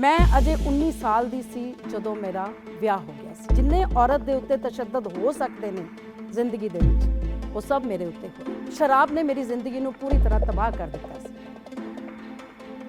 ਮੈਂ ਅਜੇ 19 ਸਾਲ ਦੀ ਸੀ ਜਦੋਂ ਮੇਰਾ ਵਿਆਹ ਹੋ ਗਿਆ ਸੀ। ਜਿੰਨੇ ਔਰਤ ਦੇ ਉੱਤੇ ਤਸ਼ੱਦਦ ਹੋ ਸਕਦੇ ਨੇ ਜ਼ਿੰਦਗੀ ਦੇ ਵਿੱਚ, ਉਹ ਸਭ ਮੇਰੇ ਉੱਤੇ ਹੋਏ। ਸ਼ਰਾਬ ਨੇ ਮੇਰੀ ਜ਼ਿੰਦਗੀ ਨੂੰ ਪੂਰੀ ਤਰ੍ਹਾਂ ਤਬਾਹ ਕਰ ਦਿੱਤਾ ਸੀ।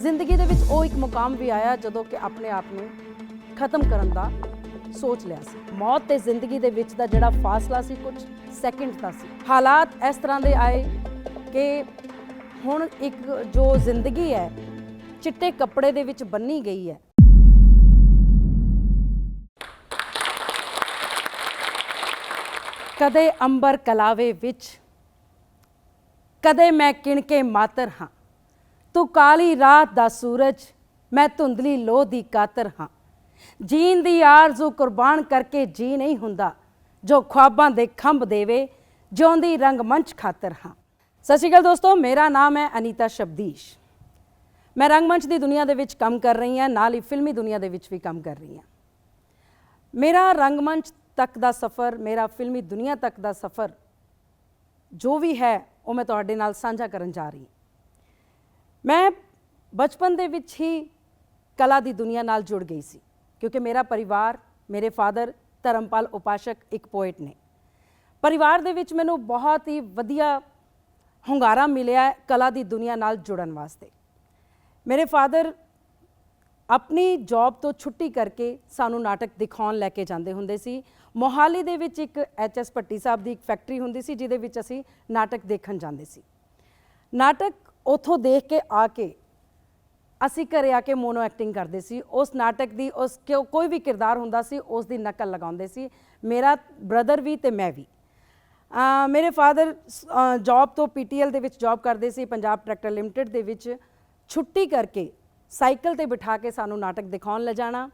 ਜ਼ਿੰਦਗੀ ਦੇ ਵਿੱਚ ਉਹ ਇੱਕ ਮੁਕਾਮ ਵੀ ਆਇਆ ਜਦੋਂ ਕਿ ਆਪਣੇ ਆਪ ਨੂੰ ਖਤਮ ਕਰਨ ਦਾ ਸੋਚ ਲਿਆ ਸੀ। ਮੌਤ ਤੇ ਜ਼ਿੰਦਗੀ ਦੇ ਵਿੱਚ ਦਾ ਜਿਹੜਾ ਫਾਸਲਾ ਸੀ, ਕੁਝ ਸੈਕਿੰਡ ਦਾ ਸੀ। ਹਾਲਾਤ ਇਸ ਤਰ੍ਹਾਂ ਦੇ ਆਏ ਕਿ ਹੁਣ ਇੱਕ ਜੋ ਜ਼ਿੰਦਗੀ ਹੈ ਚਿੱਟੇ ਕੱਪੜੇ ਦੇ ਵਿੱਚ ਬੰਨੀ ਗਈ ਹੈ। ਕਦੇ ਅੰਬਰ ਕਲਾਵੇ ਵਿੱਚ, ਕਦੇ ਮੈਂ ਕਿਣ ਕੇ ਮਾਤਰ ਹਾਂ। ਤੂੰ ਕਾਲੀ ਰਾਤ ਦਾ ਸੂਰਜ, ਮੈਂ ਧੁੰਦਲੀ ਲੋਹ ਦੀ ਕਾਤਰ ਹਾਂ। ਜੀਣ ਦੀ ਆਰਜ਼ੂ ਕੁਰਬਾਨ ਕਰਕੇ ਜੀ ਨਹੀਂ ਹੁੰਦਾ, ਜੋ ਖੁਆਬਾਂ ਦੇ ਖੰਭ ਦੇਵੇ, ਜਿਉਂਦੀ ਰੰਗਮੰਚ ਖਾਤਰ ਹਾਂ। ਸਤਿ ਸ਼੍ਰੀ ਅਕਾਲ ਦੋਸਤੋ, ਮੇਰਾ ਨਾਮ ਹੈ ਅਨੀਤਾ ਸ਼ਬਦੀਸ਼। ਮੈਂ ਰੰਗਮੰਚ ਦੀ ਦੁਨੀਆ ਦੇ ਵਿੱਚ ਕੰਮ ਕਰ ਰਹੀ ਹਾਂ, ਨਾਲ ਹੀ ਫਿਲਮੀ ਦੁਨੀਆ ਦੇ ਵਿੱਚ ਵੀ ਕੰਮ ਕਰ ਰਹੀ ਹਾਂ। ਮੇਰਾ ਰੰਗਮੰਚ ਤੱਕ ਦਾ ਸਫ਼ਰ, ਮੇਰਾ ਫਿਲਮੀ ਦੁਨੀਆ ਤੱਕ ਦਾ ਸਫ਼ਰ, ਜੋ ਵੀ ਹੈ, ਉਹ ਮੈਂ ਤੁਹਾਡੇ ਨਾਲ ਸਾਂਝਾ ਕਰਨ ਜਾ ਰਹੀ ਮੈਂ ਬਚਪਨ ਦੇ ਵਿੱਚ ਹੀ ਕਲਾ ਦੀ ਦੁਨੀਆ ਨਾਲ ਜੁੜ ਗਈ ਸੀ, ਕਿਉਂਕਿ ਮੇਰਾ ਪਰਿਵਾਰ, ਮੇਰੇ ਫਾਦਰ ਧਰਮਪਾਲ ਉਪਾਸ਼ਕ ਇੱਕ ਪੋਇਟ ਨੇ। ਪਰਿਵਾਰ ਦੇ ਵਿੱਚ ਮੈਨੂੰ ਬਹੁਤ ਹੀ ਵਧੀਆ ਹੁੰਗਾਰਾ ਮਿਲਿਆ ਕਲਾ ਦੀ ਦੁਨੀਆ ਨਾਲ ਜੁੜਨ ਵਾਸਤੇ। ਮੇਰੇ ਫਾਦਰ ਆਪਣੀ ਜੌਬ ਤੋਂ ਛੁੱਟੀ ਕਰਕੇ ਸਾਨੂੰ ਨਾਟਕ ਦਿਖਾਉਣ ਲੈ ਕੇ ਜਾਂਦੇ ਹੁੰਦੇ ਸੀ। ਮੋਹਾਲੀ ਦੇ ਵਿੱਚ ਇੱਕ ਐਚਐਸ ਭੱਟੀ ਸਾਹਿਬ ਦੀ ਇੱਕ ਫੈਕਟਰੀ ਹੁੰਦੀ ਸੀ, ਜਿਹਦੇ ਵਿੱਚ ਅਸੀਂ ਨਾਟਕ ਦੇਖਣ ਜਾਂਦੇ ਸੀ। ਨਾਟਕ ਉਥੋਂ ਦੇਖ ਕੇ ਆ ਕੇ ਅਸੀਂ ਘਰੇ ਆ ਕੇ ਮੋਨੋ ਐਕਟਿੰਗ ਕਰਦੇ ਸੀ। ਉਸ ਨਾਟਕ ਦੀ ਉਸ ਕਿਉਂ- ਕੋਈ ਵੀ ਕਿਰਦਾਰ ਹੁੰਦਾ ਸੀ, ਉਸ ਦੀ ਨਕਲ ਲਗਾਉਂਦੇ ਸੀ। ਮੇਰਾ ਬ੍ਰਦਰ ਵੀ ਤੇ ਮੈਂ ਵੀ। ਮੇਰੇ ਫਾਦਰ ਜੌਬ ਤੋਂ ਪੀਟੀਐਲ ਦੇ ਵਿੱਚ ਜੌਬ ਕਰਦੇ ਸੀ, ਪੰਜਾਬ ਟਰੈਕਟਰ ਲਿਮਟਿਡ ਦੇ ਵਿੱਚ। ਛੁੱਟੀ ਕਰਕੇ ਸਾਈਕਲ ਤੇ ਬਿਠਾ ਕੇ ਸਾਨੂੰ ਨਾਟਕ ਦਿਖਾਉਣ ਲੈ ਜਾਣਾ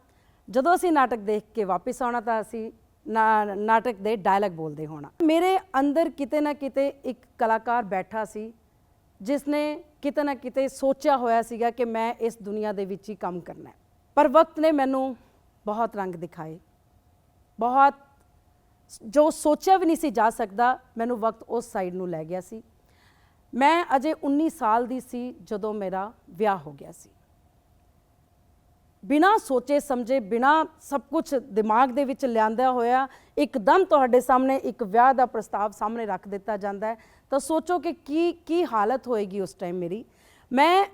ਜਦੋਂ ਅਸੀਂ ਨਾਟਕ ਦੇਖ ਕੇ ਵਾਪਸ ਆਉਣਾ ਤਾਂ ਅਸੀਂ ਨਾ- ਨਾਟਕ ਦੇ ਡਾਇਲੌਗ ਬੋਲਦੇ ਹੋਣਾ। ਮੇਰੇ ਅੰਦਰ ਕਿਤੇ ਨਾ ਕਿਤੇ ਇੱਕ ਕਲਾਕਾਰ ਬੈਠਾ ਸੀ ਜਿਸ ਨੇ ਕਿਤੇ ਨਾ ਕਿਤੇ ਸੋਚਿਆ ਹੋਇਆ ਸੀਗਾ ਕਿ ਮੈਂ ਇਸ ਦੁਨੀਆ ਦੇ ਵਿੱਚ ਹੀ ਕੰਮ ਕਰਨਾ ਹੈ। ਪਰ ਵਕਤ ਨੇ ਮੈਨੂੰ ਬਹੁਤ ਰੰਗ ਦਿਖਾਏ। ਬਹੁਤ ਜੋ ਸੋਚਿਆ ਵੀ ਨਹੀਂ ਸੀ ਜਾ ਸਕਦਾ, ਮੈਨੂੰ ਵਕਤ ਉਸ ਸਾਈਡ ਨੂੰ ਲੈ ਗਿਆ ਸੀ। ਮੈਂ ਅਜੇ 19 ਸਾਲ ਦੀ ਸੀ ਜਦੋਂ ਮੇਰਾ ਵਿਆਹ ਹੋ ਗਿਆ ਸੀ। ਬਿਨਾ ਸੋਚੇ ਸਮਝੇ, ਬਿਨਾ ਸਭ ਕੁਝ ਦਿਮਾਗ ਦੇ ਵਿੱਚ ਲਿਆਂਦਾ ਹੋਇਆ, ਇੱਕਦਮ ਤੁਹਾਡੇ ਸਾਹਮਣੇ ਇੱਕ ਵਿਆਹ ਦਾ ਪ੍ਰਸਤਾਵ ਸਾਹਮਣੇ ਰੱਖ ਦਿੱਤਾ ਜਾਂਦਾ ਹੈ। ਤਾਂ ਸੋਚੋ ਕਿ ਕੀ ਕੀ ਹਾਲਤ ਹੋਏਗੀ ਉਸ ਟਾਈਮ ਮੇਰੀ। ਮੈਂ,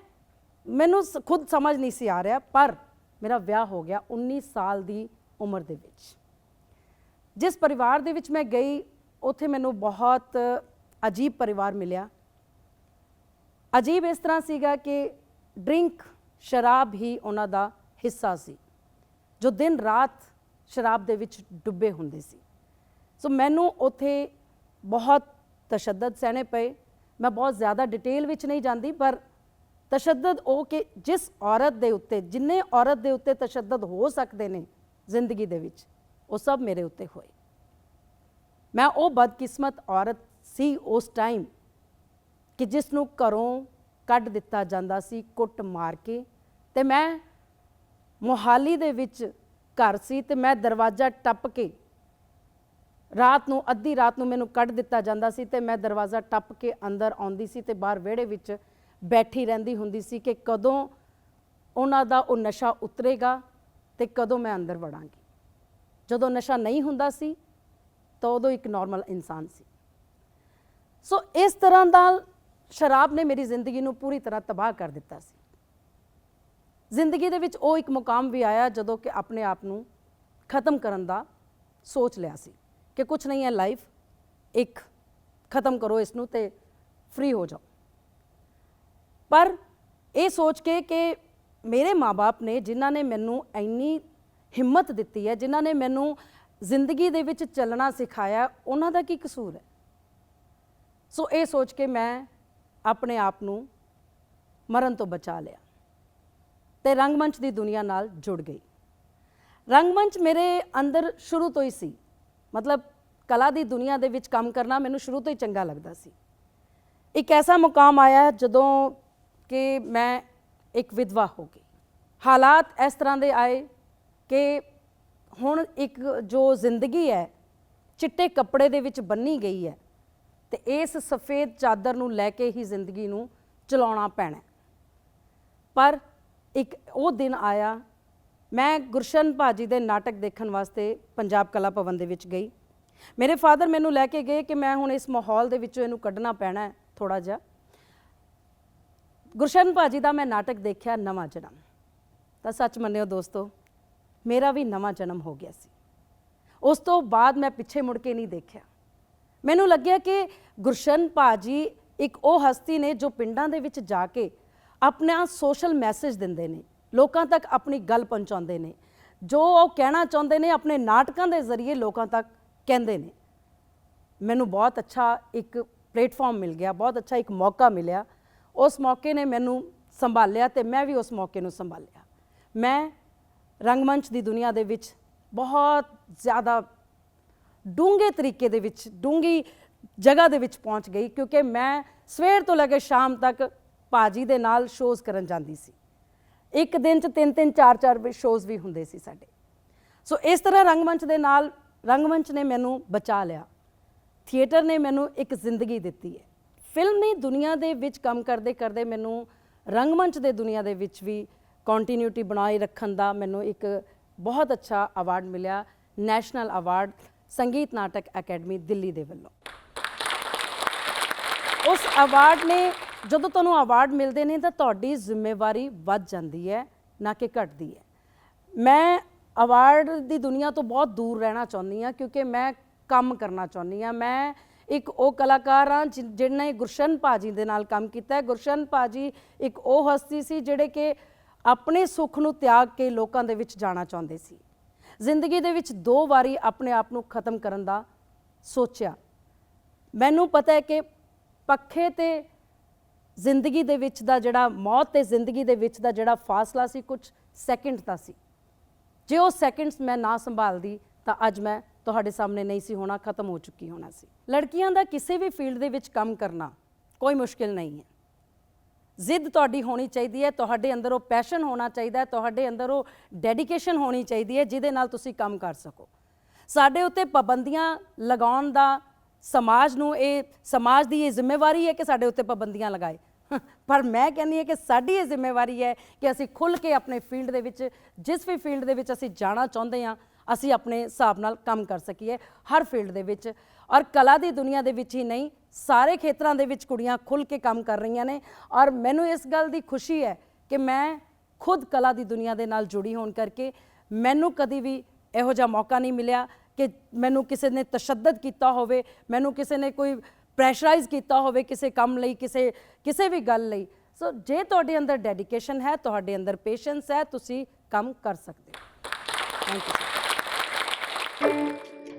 ਮੈਨੂੰ ਸ- ਖੁਦ ਸਮਝ ਨਹੀਂ ਸੀ ਆ ਰਿਹਾ, ਪਰ ਮੇਰਾ ਵਿਆਹ ਹੋ ਗਿਆ 19 ਸਾਲ ਦੀ ਉਮਰ ਦੇ ਵਿੱਚ। ਜਿਸ ਪਰਿਵਾਰ ਦੇ ਵਿੱਚ ਮੈਂ ਗਈ, ਉੱਥੇ ਮੈਨੂੰ ਬਹੁਤ ਅਜੀਬ ਪਰਿਵਾਰ ਮਿਲਿਆ। ਅਜੀਬ ਇਸ ਤਰ੍ਹਾਂ ਸੀਗਾ ਕਿ ਡਰਿੰਕ ਸ਼ਰਾਬ ਹੀ ਉਹਨਾਂ ਦਾ ਹਿੱਸਾ ਸੀ, ਜੋ ਦਿਨ ਰਾਤ ਸ਼ਰਾਬ ਦੇ ਵਿੱਚ ਡੁੱਬੇ ਹੁੰਦੇ ਸੀ। ਸੋ ਮੈਨੂੰ ਉੱਥੇ ਬਹੁਤ ਤਸ਼ੱਦਦ ਸਹਿਣੇ ਪਏ। ਮੈਂ ਬਹੁਤ ਜ਼ਿਆਦਾ ਡਿਟੇਲ ਵਿੱਚ ਨਹੀਂ ਜਾਂਦੀ, ਪਰ ਤਸ਼ੱਦਦ ਉਹ ਕਿ ਜਿਸ ਔਰਤ ਦੇ ਉੱਤੇ, ਜਿੰਨੇ ਔਰਤ ਦੇ ਉੱਤੇ ਤਸ਼ੱਦਦ ਹੋ ਸਕਦੇ ਨੇ ਜ਼ਿੰਦਗੀ ਦੇ ਵਿੱਚ, ਉਹ ਸਭ ਮੇਰੇ ਉੱਤੇ ਹੋਏ। ਮੈਂ ਉਹ ਬਦਕਿਸਮਤ ਔਰਤ ਸੀ ਉਸ ਟਾਈਮ ਕਿ ਜਿਸ ਨੂੰ ਘਰੋਂ ਕੱਢ ਦਿੱਤਾ ਜਾਂਦਾ ਸੀ, ਕੁੱਟ ਮਾਰ ਕੇ, ਤੇ ਮੈਂ ਮੋਹਾਲੀ ਦੇ ਵਿੱਚ ਘਰ ਸੀ ਤੇ ਮੈਂ ਦਰਵਾਜ਼ਾ ਟੱਪ ਕੇ ਰਾਤ ਨੂੰ, ਅੱਧੀ ਰਾਤ ਨੂੰ ਮੈਨੂੰ ਕੱਢ ਦਿੱਤਾ ਜਾਂਦਾ ਸੀ ਤੇ ਮੈਂ ਦਰਵਾਜ਼ਾ ਟੱਪ ਕੇ ਅੰਦਰ ਆਉਂਦੀ ਸੀ ਤੇ ਬਾਹਰ ਵਿਹੜੇ ਵਿੱਚ ਬੈਠੀ ਰਹਿੰਦੀ ਹੁੰਦੀ ਸੀ ਕਿ ਕਦੋਂ ਉਹਨਾਂ ਦਾ ਉਹ ਨਸ਼ਾ ਉਤਰੇਗਾ ਤੇ ਕਦੋਂ ਮੈਂ ਅੰਦਰ ਵੜਾਂਗੀ। ਜਦੋਂ ਨਸ਼ਾ ਨਹੀਂ ਹੁੰਦਾ ਸੀ, ਤਾਂ ਉਦੋਂ ਇੱਕ ਨਾਰਮਲ ਇਨਸਾਨ ਸੀ। ਸੋ ਇਸ ਤਰ੍ਹਾਂ ਦਾ ਸ਼ਰਾਬ ਨੇ ਮੇਰੀ ਜ਼ਿੰਦਗੀ ਨੂੰ ਪੂਰੀ ਤਰ੍ਹਾਂ ਤਬਾਹ ਕਰ ਦਿੱਤਾ ਸੀ। ਜ਼ਿੰਦਗੀ ਦੇ ਵਿੱਚ ਉਹ ਇੱਕ ਮੁਕਾਮ ਵੀ ਆਇਆ ਜਦੋਂ ਕਿ ਆਪਣੇ ਆਪ ਨੂੰ ਖਤਮ ਕਰਨ ਦਾ ਸੋਚ ਲਿਆ ਸੀ ਕਿ ਕੁਝ ਨਹੀਂ ਹੈ ਲਾਈਫ, ਇੱਕ, ਖਤਮ ਕਰੋ ਇਸ ਨੂੰ ਤੇ ਫ੍ਰੀ ਹੋ ਜਾਓ। ਪਰ ਇਹ ਸੋਚ ਕੇ ਕਿ ਮੇਰੇ ਮਾਪੇ ਨੇ ਜਿਨ੍ਹਾਂ ਨੇ ਮੈਨੂੰ ਇੰਨੀ ਹਿੰਮਤ ਦਿੱਤੀ ਹੈ, ਜਿਨ੍ਹਾਂ ਨੇ ਮੈਨੂੰ ਜ਼ਿੰਦਗੀ ਦੇ ਵਿੱਚ ਚੱਲਣਾ ਸਿਖਾਇਆ, ਉਹਨਾਂ ਦਾ ਕੀ ਕਸੂਰ ਹੈ? ਸੋ ਇਹ ਸੋਚ ਕੇ ਮੈਂ ਆਪਣੇ ਆਪ ਨੂੰ ਮਰਨ ਤੋਂ ਬਚਾ ਲਿਆ ਤੇ ਰੰਗਮੰਚ ਦੀ ਦੁਨੀਆ ਨਾਲ ਜੁੜ ਗਈ। ਰੰਗਮੰਚ ਮੇਰੇ ਅੰਦਰ ਸ਼ੁਰੂ ਤੋਂ ਹੀ ਸੀ। ਮਤਲਬ ਕਲਾ ਦੀ ਦੁਨੀਆ ਦੇ ਵਿੱਚ ਕੰਮ ਕਰਨਾ ਮੈਨੂੰ ਸ਼ੁਰੂ ਤੋਂ ਹੀ ਚੰਗਾ ਲੱਗਦਾ ਸੀ। ਇੱਕ ਐਸਾ ਮੁਕਾਮ ਆਇਆ ਜਦੋਂ ਕਿ ਮੈਂ ਇੱਕ ਵਿਧਵਾ ਹੋ ਗਈ। ਹਾਲਾਤ ਇਸ ਤਰ੍ਹਾਂ ਦੇ ਆਏ ਕਿ ਹੁਣ ਇੱਕ ਜੋ ਜ਼ਿੰਦਗੀ ਹੈ, ਚਿੱਟੇ ਕੱਪੜੇ ਦੇ ਵਿੱਚ ਬੰਨੀ ਗਈ ਹੈ ਤੇ ਇਸ ਸਫੇਦ ਚਾਦਰ ਨੂੰ ਲੈ ਕੇ ਹੀ ਜ਼ਿੰਦਗੀ ਨੂੰ ਚਲਾਉਣਾ ਪੈਣਾ ਪਰ ਇੱਕ ਉਹ ਦਿਨ ਆਇਆ, ਮੈਂ ਗੁਰਸ਼ਨ ਭਾਜੀ ਦੇ ਨਾਟਕ ਦੇਖਣ ਵਾਸਤੇ ਪੰਜਾਬ ਕਲਾ ਭਵਨ ਦੇ ਵਿੱਚ ਗਈ। ਮੇਰੇ ਫਾਦਰ ਮੈਨੂੰ ਲੈ ਕੇ ਗਏ ਕਿ ਮੈਂ ਹੁਣ ਇਸ ਮਾਹੌਲ ਦੇ ਵਿੱਚੋਂ ਇਹਨੂੰ ਕੱਢਣਾ ਪੈਣਾ ਹੈ ਥੋੜਾ ਜਿਹਾ। ਗੁਰਸ਼ਨ ਭਾਜੀ ਦਾ ਮੈਂ ਨਾਟਕ ਦੇਖਿਆ ਨਵਾਂ ਜਨਮ। ਤਾਂ ਸੱਚ ਮੰਨਿਓ ਦੋਸਤੋ, ਮੇਰਾ ਵੀ ਨਵਾਂ ਜਨਮ ਹੋ ਗਿਆ ਸੀ। ਉਸ ਤੋਂ ਬਾਅਦ ਮੈਂ ਪਿੱਛੇ ਮੁੜ ਕੇ ਨਹੀਂ ਦੇਖਿਆ। ਮੈਨੂੰ ਲੱਗਿਆ ਕਿ ਗੁਰਸ਼ਨ ਭਾਜੀ ਇੱਕ ਉਹ ਹਸਤੀ ਨੇ ਜੋ ਪਿੰਡਾਂ ਦੇ ਵਿੱਚ ਜਾ ਕੇ ਆਪਣਾ ਸੋਸ਼ਲ ਮੈਸੇਜ ਦਿੰਦੇ ਨੇ, ਲੋਕਾਂ ਤੱਕ ਆਪਣੀ ਗੱਲ ਪਹੁੰਚਾਉਂਦੇ ਨੇ, ਜੋ ਉਹ ਕਹਿਣਾ ਚਾਹੁੰਦੇ ਨੇ ਆਪਣੇ ਨਾਟਕਾਂ ਦੇ ਜ਼ਰੀਏ ਲੋਕਾਂ ਤੱਕ ਕਹਿੰਦੇ ਨੇ। ਮੈਨੂੰ ਬਹੁਤ ਅੱਛਾ ਇੱਕ ਪਲੇਟਫਾਰਮ ਮਿਲ ਗਿਆ, ਬਹੁਤ ਅੱਛਾ ਇੱਕ ਮੌਕਾ ਮਿਲਿਆ। ਉਸ ਮੌਕੇ ਨੇ ਮੈਨੂੰ ਸੰਭਾਲਿਆ ਤੇ ਮੈਂ ਵੀ ਉਸ ਮੌਕੇ ਨੂੰ ਸੰਭਾਲਿਆ। ਮੈਂ ਰੰਗਮੰਚ ਦੀ ਦੁਨੀਆ ਦੇ ਵਿੱਚ ਬਹੁਤ ਜ਼ਿਆਦਾ ਡੂੰਘੇ ਤਰੀਕੇ ਦੇ ਵਿੱਚ ਡੂੰਗੀ ਜਗ੍ਹਾ ਦੇ ਵਿੱਚ ਪਹੁੰਚ ਗਈ ਕਿਉਂਕਿ ਮੈਂ ਸਵੇਰ ਤੋਂ ਲੈ ਕੇ ਸ਼ਾਮ ਤੱਕ ਭਾਜੀ ਦੇ ਨਾਲ ਸ਼ੋਜ਼ ਕਰਨ ਜਾਂਦੀ ਸੀ। ਇੱਕ ਦਿਨ ਚ ਤਿੰਨ ਤਿੰਨ, ਚਾਰ ਚਾਰ ਵੀ ਸ਼ੋਜ਼ ਵੀ ਹੁੰਦੇ ਸੀ ਸਾਡੇ। ਸੋ ਇਸ ਤਰ੍ਹਾਂ ਰੰਗਮੰਚ ਦੇ ਨਾਲ ਰੰਗਮੰਚ ਨੇ ਮੈਨੂੰ ਬਚਾ ਲਿਆ। ਥੀਏਟਰ ਨੇ ਮੈਨੂੰ ਇੱਕ ਜ਼ਿੰਦਗੀ ਦਿੱਤੀ ਹੈ। ਫਿਲਮੀ ਦੁਨੀਆ ਦੇ ਵਿੱਚ ਕੰਮ ਕਰਦੇ ਕਰਦੇ ਮੈਨੂੰ ਰੰਗਮੰਚ ਦੇ ਦੁਨੀਆ ਦੇ ਵਿੱਚ ਵੀ ਕੰਟੀਨਿਊਟੀ ਬਣਾਈ ਰੱਖਣ ਦਾ ਮੈਨੂੰ ਇੱਕ ਬਹੁਤ ਅੱਛਾ ਅਵਾਰਡ ਮਿਲਿਆ। ਨੈਸ਼ਨਲ ਅਵਾਰਡ ਸੰਗੀਤ ਨਾਟਕ ਅਕੈਡਮੀ ਦਿੱਲੀ ਦੇ ਵੱਲੋਂ। ਉਸ ਅਵਾਰਡ ਨੇ, ਜਦੋਂ ਤੁਹਾਨੂੰ ਅਵਾਰਡ ਮਿਲਦੇ ਨੇ ਤਾਂ ਤੁਹਾਡੀ ਜ਼ਿੰਮੇਵਾਰੀ ਵੱਧ ਜਾਂਦੀ ਹੈ, ਨਾ ਕਿ ਘਟਦੀ ਹੈ। ਮੈਂ ਅਵਾਰਡ ਦੀ ਦੁਨੀਆ ਤੋਂ ਬਹੁਤ ਦੂਰ ਰਹਿਣਾ ਚਾਹੁੰਦੀ ਹਾਂ, ਕਿਉਂਕਿ ਮੈਂ ਕੰਮ ਕਰਨਾ ਚਾਹੁੰਦੀ ਹਾਂ। ਮੈਂ ਇੱਕ ਉਹ ਕਲਾਕਾਰ ਹਾਂ ਜਿ- ਜਿਹਨੇ ਗੁਰਸ਼ਨ ਭਾਜੀ ਦੇ ਨਾਲ ਕੰਮ ਕੀਤਾ ਹੈ। ਗੁਰਸ਼ਨ ਭਾਜੀ ਇੱਕ ਉਹ ਹਸਤੀ ਸੀ ਜਿਹੜੇ ਕਿ ਆਪਣੇ ਸੁੱਖ ਨੂੰ ਤਿਆਗ ਕੇ ਲੋਕਾਂ ਦੇ ਵਿੱਚ ਜਾਣਾ ਚਾਹੁੰਦੇ ਸੀ। ਜ਼ਿੰਦਗੀ ਦੇ ਵਿੱਚ ਦੋ ਵਾਰੀ ਆਪਣੇ ਆਪ ਨੂੰ ਖਤਮ ਕਰਨ ਦਾ ਸੋਚਿਆ। ਮੈਨੂੰ ਪਤਾ ਹੈ ਕਿ ਪੱਖੇ ਤੇ ਜ਼ਿੰਦਗੀ ਦੇ ਵਿੱਚ ਦਾ ਜਿਹੜਾ, ਮੌਤ ਤੇ ਜ਼ਿੰਦਗੀ ਦੇ ਵਿੱਚ ਦਾ ਜਿਹੜਾ ਫਾਸਲਾ ਸੀ ਕੁਝ ਸੈਕਿੰਡ ਦਾ ਸੀ। ਜੇ ਉਹ ਸੈਕਿੰਡਸ ਮੈਂ ਨਾ ਸੰਭਾਲਦੀ, ਤਾਂ ਅੱਜ ਮੈਂ ਤੁਹਾਡੇ ਸਾਹਮਣੇ ਨਹੀਂ ਸੀ ਹੋਣਾ, ਖਤਮ ਹੋ ਚੁੱਕੀ ਹੋਣਾ ਸੀ। ਲੜਕੀਆਂ ਦਾ ਕਿਸੇ ਵੀ ਫੀਲਡ ਦੇ ਵਿੱਚ ਕੰਮ ਕਰਨਾ ਕੋਈ ਮੁਸ਼ਕਿਲ ਨਹੀਂ ਹੈ। ਜ਼ਿੱਦ ਤੁਹਾਡੀ ਹੋਣੀ ਚਾਹੀਦੀ ਹੈ, ਤੁਹਾਡੇ ਅੰਦਰ ਉਹ ਪੈਸ਼ਨ ਹੋਣਾ ਚਾਹੀਦਾ ਹੈ, ਤੁਹਾਡੇ ਅੰਦਰ ਉਹ ਡੈਡੀਕੇਸ਼ਨ ਹੋਣੀ ਚਾਹੀਦੀ ਹੈ, ਜਿਹਦੇ ਨਾਲ ਤੁਸੀਂ ਕੰਮ ਕਰ ਸਕੋ। ਸਾਡੇ ਉੱਤੇ ਪਾਬੰਦੀਆਂ ਲਗਾਉਣ ਦਾ ਸਮਾਜ ਨੂੰ ਇਹ, ਸਮਾਜ ਦੀ ਇਹ ਜ਼ਿੰਮੇਵਾਰੀ ਹੈ ਕਿ ਸਾਡੇ ਉੱਤੇ ਪਾਬੰਦੀਆਂ ਲਗਾਏ। ਪਰ ਮੈਂ ਕਹਿੰਦੀ ਹਾਂ ਕਿ ਸਾਡੀ ਇਹ ਜ਼ਿੰਮੇਵਾਰੀ ਹੈ ਕਿ ਅਸੀਂ ਖੁੱਲ ਕੇ ਆਪਣੇ ਫੀਲਡ ਦੇ ਵਿੱਚ, ਜਿਸ ਵੀ ਫੀਲਡ ਦੇ ਵਿੱਚ ਅਸੀਂ ਜਾਣਾ ਚਾਹੁੰਦੇ ਹਾਂ, ਅਸੀਂ ਆਪਣੇ ਹਿਸਾਬ ਨਾਲ ਕੰਮ ਕਰ ਸਕੀਏ, ਹਰ ਫੀਲਡ ਦੇ ਵਿੱਚ। ਔਰ ਕਲਾ ਦੀ ਦੁਨੀਆ ਦੇ ਵਿੱਚ ਹੀ ਨਹੀਂ ਸਾਰੇ ਖੇਤਰਾਂ ਦੇ ਵਿੱਚ ਕੁੜੀਆਂ ਖੁੱਲ ਕੇ ਕੰਮ ਕਰ ਰਹੀਆਂ ਨੇ ਔਰ ਮੈਨੂੰ ਇਸ ਗੱਲ ਦੀ ਖੁਸ਼ੀ ਹੈ ਕਿ ਮੈਂ ਖੁਦ ਕਲਾ ਦੀ ਦੁਨੀਆ ਦੇ ਨਾਲ ਜੁੜੀ ਹੋਣ ਕਰਕੇ ਮੈਨੂੰ ਕਦੀ ਵੀ ਇਹੋ ਜਿਹਾ ਮੌਕਾ ਨਹੀਂ ਮਿਲਿਆ ਕਿ ਮੈਨੂੰ ਕਿਸੇ ਨੇ ਤਸ਼ੱਦਦ ਕੀਤਾ ਹੋਵੇ, ਮੈਨੂੰ ਕਿਸੇ ਨੇ ਕੋਈ ਪ੍ਰੈਸ਼ਰਾਈਜ਼ ਕੀਤਾ ਹੋਵੇ ਕਿਸੇ ਕੰਮ ਲਈ, ਕਿਸੇ ਕਿਸੇ ਵੀ ਗੱਲ ਲਈ। ਸੋ ਜੇ ਤੁਹਾਡੇ ਅੰਦਰ ਡੈਡੀਕੇਸ਼ਨ ਹੈ, ਤੁਹਾਡੇ ਅੰਦਰ ਪੇਸ਼ੈਂਸ ਹੈ, ਤੁਸੀਂ ਕੰਮ ਕਰ ਸਕਦੇ ਹੋ। Thank you